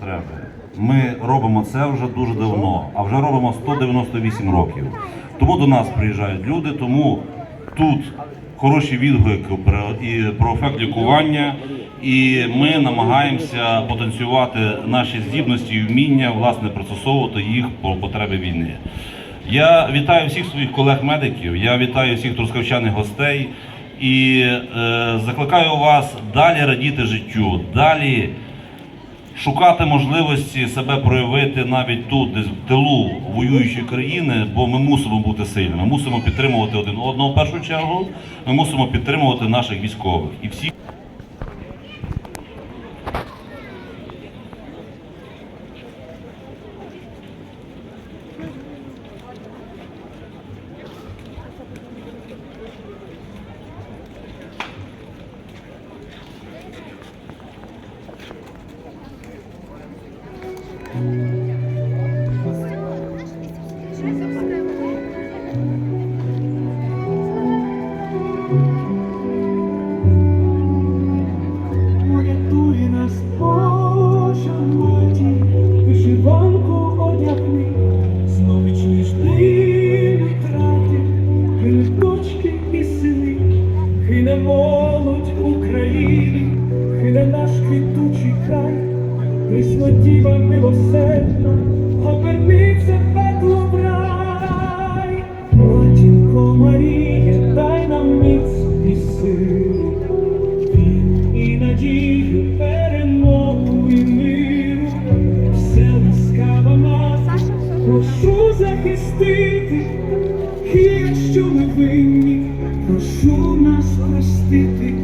потреби. Ми робимо це вже дуже давно, а вже робимо 198 років. Тому до нас приїжджають люди, тому тут хороші відгуки і про ефект лікування, і ми намагаємося потенціювати наші здібності і вміння, власне, процесовувати їх по потребі війни. Я вітаю всіх своїх колег-медиків, я вітаю всіх трускавчаних гостей і е, закликаю вас далі радіти життю, далі шукати можливості себе проявити навіть тут, десь в тилу воюючої країни, бо ми мусимо бути сильними. Ми мусимо підтримувати один одного в першу чергу. Ми мусимо підтримувати наших військових і всіх. Гине молодь України, гине наш квітучий край, Присвятіва милосердна, оберниться пекло в рай. Матінко Марія, дай нам міць і силу, і надію, перемогу і миру, все ласкава мати, прошу захистити, і якщо ми винні, прошу нас простити.